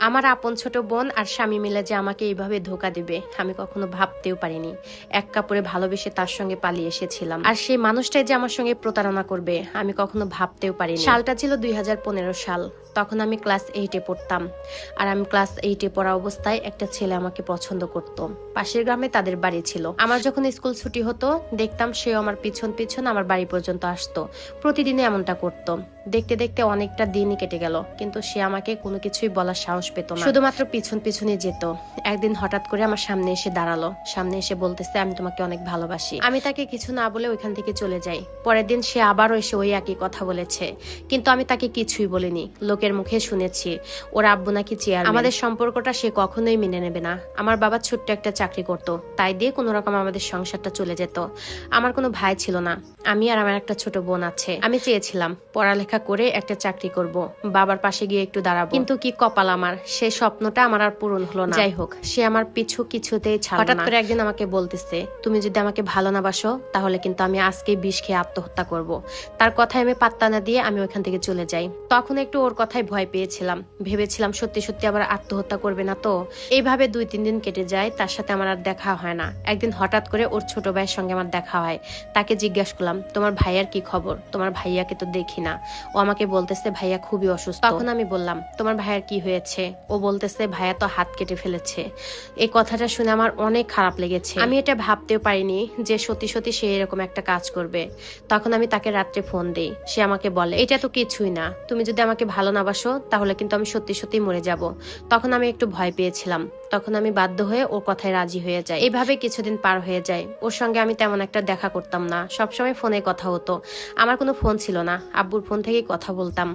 আমার আপন ছোট বোন আর স্বামী মিলে যে আমাকে এইভাবে ধোকা দেবে, আমি কখনো ভাবতেও পারিনি। এক কাপড়ে ভালোবেসে তার সঙ্গে পালিয়ে এসেছিলাম। আর সেই মানুষটাই যে আমার সঙ্গে প্রতারণা করবে, আমি কখনো ভাবতেও পারিনি। সালটা ছিল দুই হাজার পনেরো সাল। তখন আমি ক্লাস এইটে পড়তাম। আর আমি ক্লাস এইটে পড়া অবস্থায় একটা ছেলে আমাকে পছন্দ করত। পাশের গ্রামে তাদের বাড়ি ছিল। আমার যখন স্কুল ছুটি হতো, দেখতাম সেও আমার পিছন পিছন আমার বাড়ি পর্যন্ত আসতো। প্রতিদিনে এমনটা করত। দেখতে দেখতে অনেকটা দিনই কেটে গেল, কিন্তু সে আমাকে কোনো কিছুই বলার সাহস পেত না। শুধুমাত্র পিছন পিছনে যেত। একদিন হঠাৎ করে আমার সামনে এসে দাঁড়াল। সামনে এসে বলতেছে, আমি তোমাকে অনেক ভালোবাসি। আমি তাকে কিছু না বলে ওইখান থেকে চলে যাই। পরের দিন সে আবারও এসে ওই একই কথা বলেছে। কিন্তু আমি তাকে কিছুই বলিনি। লোকের মুখে শুনেছি, ওর আব্বু নাকি চেয়ার আমাদের সম্পর্কটা সে কখনোই মেনে নেবে না। আমার বাবা ছোট্ট একটা চাকরি করত। তাই দিয়ে কোনো রকম আমাদের সংসারটা চলে যেত। আমার কোনো ভাই ছিল না। আমি আর আমার একটা ছোট বোন আছে। আমি চেয়েছিলাম, পড়ালেখা করে একটা চাকরি করব। বাবার পাশে গিয়ে একটু দাঁড়াবো। কিন্তু কি কপাল আমার? সে স্বপ্নটা আমার আর পূরণ হলো না। যাই হোক, সে আমার পিছু কিছুতেই ছাড়লো হঠাৎ করে একদিন আমাকে বলতেছে, তুমি যদি আমাকে ভালো না বাসো, তাহলে কিন্তু আমি আজকে বিষ খেয়ে আত্মহত্যা করব। তার কথায় আমি পাত্তা না দিয়ে আমি ওইখান থেকে চলে যাই। তখন একটু ওর কথায় ভয় পেয়েছিলাম। ভেবেছিলাম, সত্যি সত্যি আবার আত্মহত্যা করবে না তো? এইভাবে দুই, তিন দিন কেটে যায়, তার সাথে আমার আর দেখা হয় না। একদিন হঠাৎ করে ওর ছোট ভাইয়ের সঙ্গে আমার দেখা হয়। তাকে জিজ্ঞাসা করলাম, তোমার ভাইয়ার কি খবর? তোমার ভাইয়াকে তো দেখি না। ও আমাকে বলতেছে, ভাইয়া খুবই অসুস্থ। তখন আমি বললাম, তোমার ভাইয়ার কি হয়েছে? ও বলতেছে, ভাইয়া তো হাত কেটে ফেলেছে। এই কথাটা শুনে আমার অনেক খারাপ লেগেছে। আমি এটা ভাবতেও পারিনি যে সত্যি সত্যি সে এরকম একটা কাজ করবে। তখন আমি তাকে রাত্রে ফোন দেই। সে আমাকে বলে, এটা তো কিছুই না। তুমি যদি আমাকে ভালো না বাসো, তাহলে কিন্তু আমি সত্যি সত্যি মরে যাব। তখন আমি একটু ভয় পেয়েছিলাম। তখন আমি বাধ্য হয়ে ওর কথায় রাজি হয়ে যাই। এইভাবে কিছুদিন পার হয়ে যায়। ওর সঙ্গে আমি তেমন একটা দেখা করতাম না। সবসময় ফোনে কথা হতো। আমার কোনো ফোন ছিল না। আব্বুর ফোন থেকেই কথা বলতাম।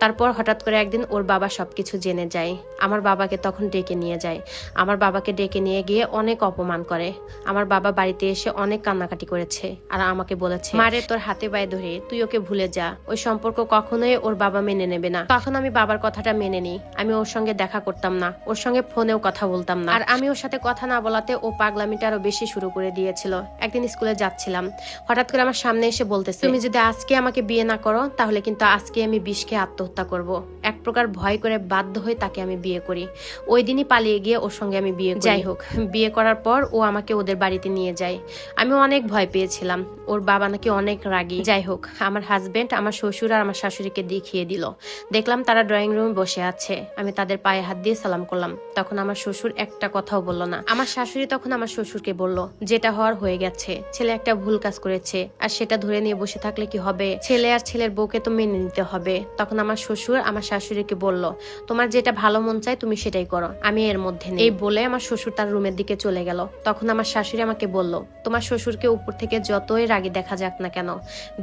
তারপর হঠাৎ করে একদিন ওর বাবা সবকিছু জেনে যায়। আমার বাবাকে তখন ডেকে নিয়ে যায়। আমার বাবাকে ডেকে নিয়ে গিয়ে অনেক অপমান করে। আমার বাবা বাড়িতে এসে অনেক কান্নাকাটি করেছে আর আমাকে বলেছে, মারে, তোর হাতে পায়ে ধরে, তুই ওকে ভুলে যা। ওই সম্পর্ক কখনোই ওর বাবা মেনে নেবে না। তখন আমি বাবার কথাটা মেনে নিই। আমি ওর সঙ্গে দেখা করতাম না। ওর সঙ্গে ফোনেও কথা বলতাম না। আর আমি ওর সাথে কথা না বলাতে ও পাগলামিটা আরও বেশি শুরু করে দিয়েছিল। একদিন স্কুলে যাচ্ছিলাম। হঠাৎ করে আমার সামনে এসে বলতেছে, তুমি যদি আজকে আমাকে বিয়ে না করো, তাহলে কিন্তু আজকে আমি বিষকে আত্মহত্যা করব। এক প্রকার ভয় করে বাধ্য হয়ে তাকে আমি বিয়ে করি। ওই দিনই পালিয়ে গিয়ে ওর সঙ্গে আমি বিয়ে যাই হোক। বিয়ে করার পর ও আমাকে ওদের বাড়িতে নিয়ে যায়। আমি অনেক ভয় পেয়েছিলাম। ওর বাবা নাকি অনেক রাগী। যাই হোক আমার হাজবেন্ড আমার শ্বশুর আর আমার শাশুড়িকে দেখিয়ে দিল। দেখলাম তারা ড্রয়িং রুমে বসে আছে। আমি তাদের পায়ে হাত দিয়ে সালাম করলাম। তখন আমার শ্বশুর একটা কথাও বলল না। আমার শাশুড়ি তখন আমার শ্বশুরকে বলল যেটা হওয়ার হয়ে গেছে। ছেলে একটা ভুল কাজ করেছে। আর সেটা ধরে নিয়ে বসে থাকলে কি হবে? ছেলে আর ছেলের বউকে তো মেনে নিতে হবে। তখন আমার শ্বশুর আমার শাশুড়িকে বলল, তোমার যেটা ভালো মন চায় তুমি সেটাই করো, আমি এর মধ্যে নেই। এই বলে আমার শ্বশুর তার রুমের দিকে চলে গেল। তখন আমার শাশুড়ি আমাকে বলল, তোমার শ্বশুরকে উপর থেকে যতই রাগী দেখা যাক না কেন,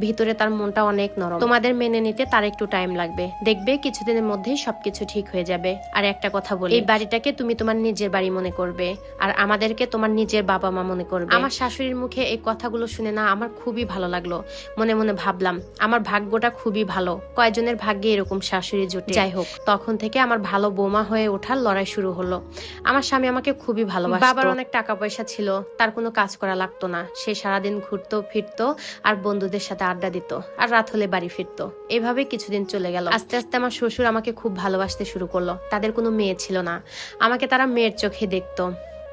ভিতরে তার মনটা অনেক নরম। তোমাদের মেনে নিতে তার একটু টাইম লাগবে। দেখবে কিছুদিনের মধ্যেই সবকিছু ঠিক হয়ে যাবে। আর একটা কথা বলি, এই বাড়িটাকে তুমি তোমার নিজের বাড়ি মনে করবে, আর আমাদেরকে তোমার নিজের বাবা মা মনে করবে। আমার শাশুড়ির মুখে এই কথাগুলো শুনে না আমার খুবই ভালো লাগল। মনে মনে ভাবলাম, আমার ভাগ্যটা খুবই ভালো। কয়েকজনের ভাগ্যে এরকম শাশুড়ি জুটে? যাই হোক তখন থেকে আমার ভালো বোমা হয়ে ওঠার লড়াই শুরু হলো। আমার স্বামী আমাকে খুবই ভালোবাসতো। বাবার অনেক টাকা পয়সা ছিল তার কোনো কাজ করা লাগতো না। সে সারাদিন ঘুরতো ফিরতো আর বন্ধুদের সাথে আড্ডা দিত আর রাত হলে বাড়ি ফিরতো। এভাবে কিছুদিন চলে গেল। আস্তে আস্তে আমার শ্বশুর আমাকে খুব ভালোবাসতে শুরু করল। তাদের কোনো মেয়ে ছিল না। আমাকে তারা মেয়ের চোখে দেখতো।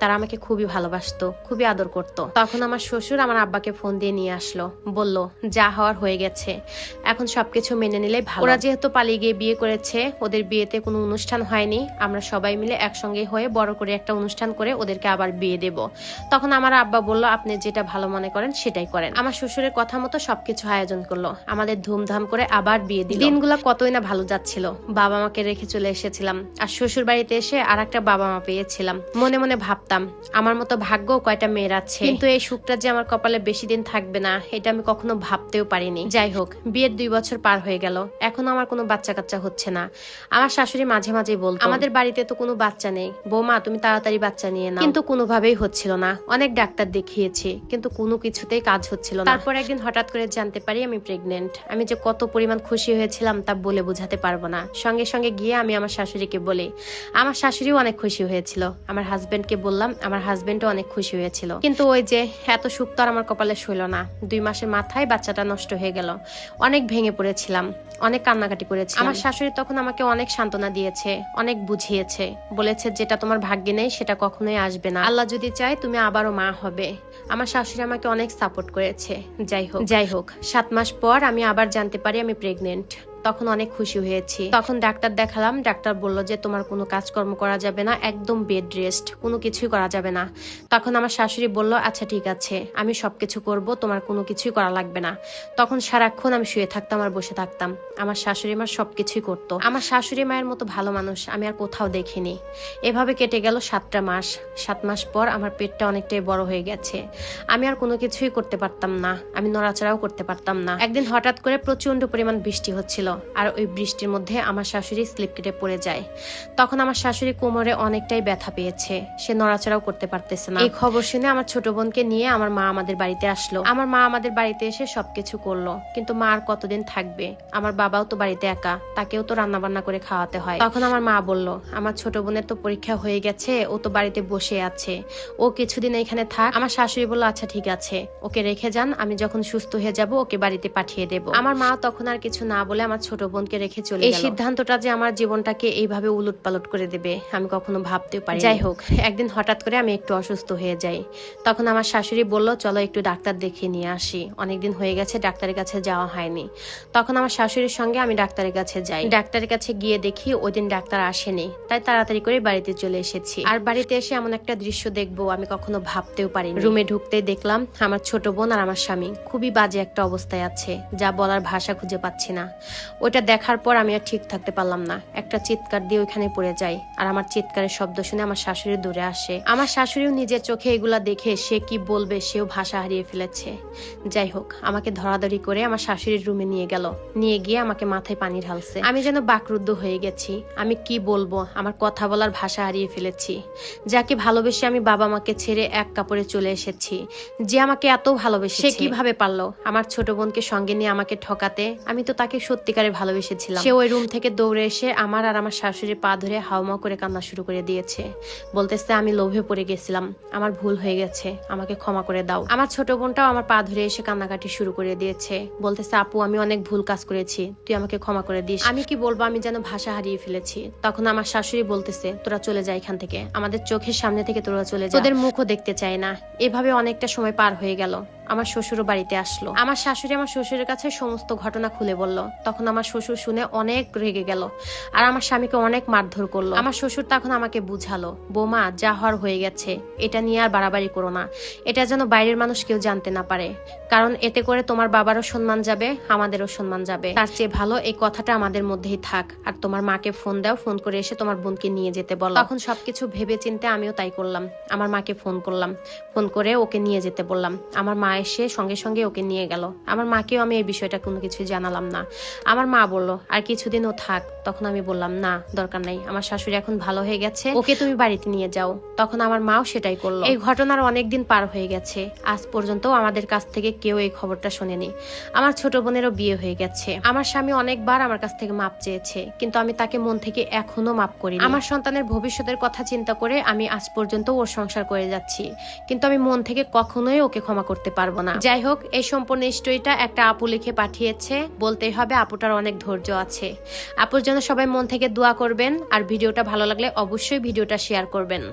তারা আমাকে খুবই ভালোবাসতো, খুবই আদর করত। তখন আমার শ্বশুর আমার আব্বাকে ফোন দিয়ে নিয়ে আসলো, বলল, যা হওয়ার হয়ে গেছে। এখন সবকিছু মেনে নিলে ভালো। ওরা যেহেতু পালিয়ে গিয়ে বিয়ে করেছে, ওদের বিয়েতে কোনো অনুষ্ঠান হয়নি, আমরা সবাই মিলে একসঙ্গে হয়ে বড় করে একটা অনুষ্ঠান করে ওদেরকে আবার বিয়ে দেব। তখন আমার আব্বা বলল, আপনি যেটা ভালো মনে করেন, সেটাই করেন। আমার শ্বশুরের কথা মতো সবকিছু আয়োজন করল, আমাদের ধুমধাম করে আবার বিয়ে দিল। দিনগুলো কতই না ভালো যাচ্ছিল বাবা মাকে রেখে চলে এসেছিলাম। আর শ্বশুর বাড়িতে এসে আর একটা বাবা মা পেয়েছিলাম। মনে মনে ভাবতাম আমার মতো ভাগ্য কয়টা মেয়ের আছে। কিন্তু এই সুখটা যে আমার কপালে বেশি দিন থাকবে না এটা আমি কখনো ভাবতেও পারিনি। যাই হোক বিয়ের দুই বছর পার হয়ে গেল। এখনও আমার কোনো বাচ্চা কাচ্চা হচ্ছে না। আমার শাশুড়ি মাঝে মাঝে বলতো আমাদের বাড়িতে তো কোনো বাচ্চা নেই। বৌমা তুমি তাড়াতাড়ি বাচ্চা নিয়ে নাও। কিন্তু কোনোভাবেই হচ্ছিল না। অনেক ডাক্তার দেখিয়েছি কিন্তু কোনো কিছুতেই কাজ হচ্ছিল না। তারপর একদিন হঠাৎ করে জানতে পারি আমি প্রেগনেন্ট আমি যে কত পরিমাণ খুশি হয়েছিলাম তা বলে বোঝাতে পারব না। সঙ্গে সঙ্গে গিয়ে আমি আমার শাশুড়িকে বলি আমার শাশুড়িও অনেক খুশি হয়েছিল। আমার হাজবেন্ডকে বললাম বললাম আমার হাজবেন্ডও অনেক খুশি হয়েছিল। কিন্তু ওই যে এত সুখ তো আর আমার কপালে সইল না। দুই মাসের মাথায় বাচ্চাটা নষ্ট হয়ে গেল। অনেক ভেঙে পড়েছিলাম অনেক কান্নাকাটি করেছি আমার শাশুড়ি তখন আমাকে অনেক সান্ত্বনা দিয়েছে অনেক বুঝিয়েছে। বলেছে যেটা তোমার ভাগ্যে নেই সেটা কখনোই আসবে না। আল্লাহ যদি চায় তুমি আবারও মা হবে। আমার শাশুড়ি আমাকে অনেক সাপোর্ট করেছে। যাই হোক যাই হোক। সাত মাস পর আমি আবার জানতে পারি আমি প্রেগনেন্ট তখন অনেক খুশি হয়েছি। তখন ডাক্তার দেখালাম, ডাক্তার বলল যে তোমার কোনো কাজকর্ম করা যাবে না, একদম বেড রেস্ট, কোনো কিছুই করা যাবে না। তখন আমার শাশুড়ি বলল আচ্ছা ঠিক আছে, আমি সবকিছু করব, তোমার কোনো কিছুই করা লাগবে না। তখন সারাক্ষণ আমি শুয়ে থাকতাম আর বসে থাকতাম। আমার শাশুড়ি মার সবকিছুই করতো। আমার শাশুড়ি মায়ের মতো ভালো মানুষ আমি আর কোথাও দেখিনি। এভাবে কেটে গেল সাতটা মাস। সাত মাস পর আমার পেটটা অনেকটাই বড় হয়ে গেছে। আমি আর কোনো কিছুই করতে পারতাম না। আমি নড়াচড়াও করতে পারতাম না। একদিন হঠাৎ করে প্রচণ্ড পরিমাণ বৃষ্টি হচ্ছিল। আর ওই বৃষ্টির মধ্যে আমার শাশুড়ি স্লিপ কেটে পড়ে যায়। তখন আমার শাশুড়ি কোমরে অনেকটাই ব্যথা পেয়েছে। সে নড়াচড়াও করতে পারতেছে না। এই খবর শুনে আমার ছোট বোনকে নিয়ে আমার মা আমাদের বাড়িতে আসলো। আমার মা আমাদের বাড়িতে এসে সবকিছু করল। কিন্তু মা আর কতদিন থাকবে? আমার বাবাও তো বাড়িতে একা। তাকেও তো রান্না বান্না করে খাওয়াতে হয়। তখন আমার মা বলল, আমার ছোট বোনের তো পরীক্ষা হয়ে গেছে। ও তো বাড়িতে বসে আছে। ও কিছুদিন এখানে থাক। আমার শাশুড়ি বলল আচ্ছা ঠিক আছে। ওকে রেখে যান। আমি যখন সুস্থ হয়ে যাব, ওকে বাড়িতে পাঠিয়ে দেব। আমার মা তখন আর কিছু না বলে আমার ছোট বোনকে রেখে চলে এই সিদ্ধান্তটা যে আমার জীবনটাকে এইভাবে উলট পালট করে দেবে আমি কখনো ভাবতেও পারি যাই হোক একদিন হঠাৎ করে আমি একটু অসুস্থ হয়ে যাই। তখন আমার শাশুড়ি বলল চলো একটু ডাক্তার দেখিয়ে নিয়ে আসি। অনেকদিন হয়ে গেছে ডাক্তারের কাছে যাওয়া হয়নি। তখন আমার শাশুড়ির সঙ্গে আমি ডাক্তারের কাছে যাই। ডাক্তারের কাছে গিয়ে দেখি ওই দিন ডাক্তার আসেনি তাই তাড়াতাড়ি করে বাড়িতে চলে এসেছি। আর বাড়িতে এসে এমন একটা দৃশ্য দেখব আমি কখনো ভাবতেও পারিনি। রুমে ঢুকতে দেখলাম আমার ছোট বোন আর আমার স্বামী। খুবই বাজে একটা অবস্থায় আছে যা বলার ভাষা খুঁজে পাচ্ছি না। ওইটা দেখার পর আমি আর ঠিক থাকতে পারলাম না। একটা চিৎকার দিয়ে ওইখানে পড়ে যাই। আর আমার চিৎকারের শব্দ শুনে আমার শাশুড়ি দূরে আসে। আমার শাশুড়িও নিজের চোখে এগুলা দেখে সে কি বলবে সেও ভাষা হারিয়ে ফেলেছে। যাই হোক আমাকে ধরাধরি করে আমার শাশুড়ির রুমে নিয়ে গেল। নিয়ে গিয়ে আমাকে মাথায় পানি ঢালছে। আমি যেন বাকরুদ্ধ হয়ে গেছি। আমি কি বলব? আমার কথা বলার ভাষা হারিয়ে ফেলেছি। যাকে ভালোবেসে আমি বাবা মাকে ছেড়ে এক কাপড়ে চলে এসেছি। যে আমাকে এত ভালোবেসে সে কীভাবে পারল? আমার ছোট বোনকে সঙ্গে নিয়ে আমাকে ঠকাতে? আমি তো তাকে সত্যিকারে ভালোবেসেছিলাম। সে ওই রুম থেকে দৌড়ে এসে আমার আর আমার শাশুড়ির পা ধরে হাওমা করে কান্না শুরু করে দিয়েছে। বলতেছে আমি লোভে পড়ে গেছিলাম। আমার ভুল হয়ে গেছে। আমাকে ক্ষমা করে দাও। আমার ছোট বোনটাও আমার পা ধরে এসে কান্নাকাটি শুরু করে দিয়েছে। বলতেছে আপু আমি অনেক ভুল কাজ করেছি। তুই আমাকে ক্ষমা করে দিস। আমি কি বলব? আমি যেন ভাষা হারিয়ে ফেলেছি। তখন আমার শাশুড়ি বলতেছে তোরা চলে যা এখান থেকে। আমাদের চোখের সামনে থেকে তোরা চলে যা। তোদের মুখও দেখতে চাই না। এভাবে অনেকটা সময় পার হয়ে গেল। আমার শ্বশুরও বাড়িতে আসলো। আমার শাশুড়ি আমার শ্বশুরের কাছে সমস্ত ঘটনা খুলে বলল। তখন আমার শ্বশুর শুনে অনেক রেগে গেল আর আমার স্বামীকে অনেক মারধর করল। আমার শ্বশুর তখন আমাকে বুঝালো, বোমা, যা হওয়ার হয়ে গেছে, এটা নিয়ে আর বাড়াবাড়ি করো না। এটা যেন বাইরের মানুষ কেউ জানতে না পারে। কারণ এতে করে তোমার বাবারও সম্মান যাবে, আমাদেরও সম্মান যাবে। তার চেয়ে ভালো এই কথাটা আমাদের মধ্যেই থাক আর তোমার মাকে ফোন দাও, ফোন করে এসে তোমার বোনকে নিয়ে যেতে বলো। তখন সবকিছু ভেবে চিন্তে আমিও তাই করলাম। আমার মাকে ফোন করলাম, ফোন করে ওকে নিয়ে যেতে বললাম। আমার মা এসে সঙ্গে সঙ্গে ওকে নিয়ে গেল। আমার মাকেও আমি এই বিষয়টা কোনো কিছু জানালাম না। আমার মা বলল, আর কিছুদিন ও থাক। তখন আমি বললাম, না, দরকার নাই। আমার শাশুড়ি এখন ভালো হয়ে গেছে। ওকে তুমি বাড়িতে নিয়ে যাও। তখন আমার মাও সেটাই করল। এই ঘটনার অনেকদিন পার হয়ে গেছে। আজ পর্যন্ত আমাদের কাছ থেকে কেউ এই খবরটা শোনেনি। আমার ছোট বোনেরও বিয়ে হয়ে গেছে। আমার স্বামী অনেকবার আমার কাছ থেকে মাপ চেয়েছে, কিন্তু আমি তাকে মন থেকে এখনও মাপ করি আমার সন্তানের ভবিষ্যতের কথা চিন্তা করে আমি আজ পর্যন্ত ওর সংসার করে যাচ্ছি, কিন্তু আমি মন থেকে কখনোই ওকে ক্ষমা করতে পারব না। যাই হোক এই সম্পূর্ণ স্টোরিটা একটা আপু লিখে পাঠিয়েছে। বলতেই হবে, আপুটার অনেক ধৈর্য আছে। আপুর জন্য সবাই মন থেকে দোয়া করবেন, আর ভিডিওটা ভালো লাগলে অবশ্যই ভিডিওটা শেয়ার করবেন।